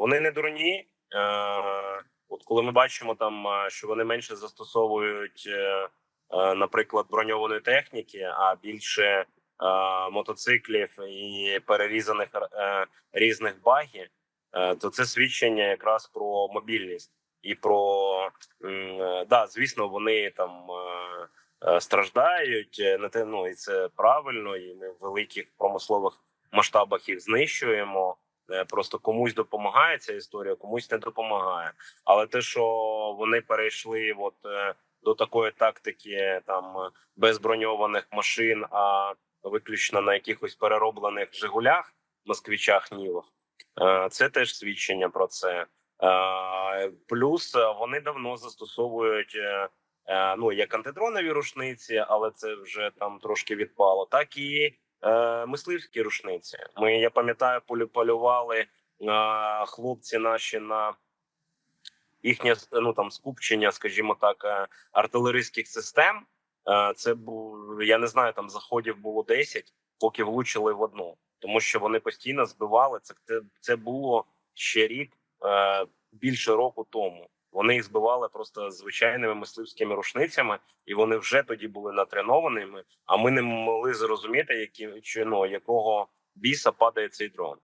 Вони не дурні. Е, от коли ми бачимо там, е, що вони менше застосовують, е, наприклад, броньованої техніки, а більше мотоциклів і перерізаних різних багів, то це свідчення якраз про мобільність і про да, звісно, вони там. Страждають на те, ну і це правильно, і ми в великих промислових масштабах їх знищуємо. Е, Просто комусь допомагає ця історія, комусь не допомагає. Але те, що вони перейшли от е, до такої тактики, там без машин, а виключно на якихось перероблених Жигулях, москвичах, Нівах, е, це теж свідчення про це. Плюс вони давно застосовують ну як антидронові рушниці, але це вже там трошки відпало, так і е, мисливські рушниці. Ми я пам'ятаю, полю- полювали е, хлопці наші на їхнє ну там скупчення, скажімо так, е, артилерійських систем. Е, це був я не знаю, там заходів було 10, поки влучили в одну, тому що вони постійно збивали це. Це, це було ще рік е, більше року тому. Вони їх збивали просто звичайними мисливськими рушницями, і вони вже тоді були натренованими. А ми не могли зрозуміти, які чи ну якого біса падає цей дрон.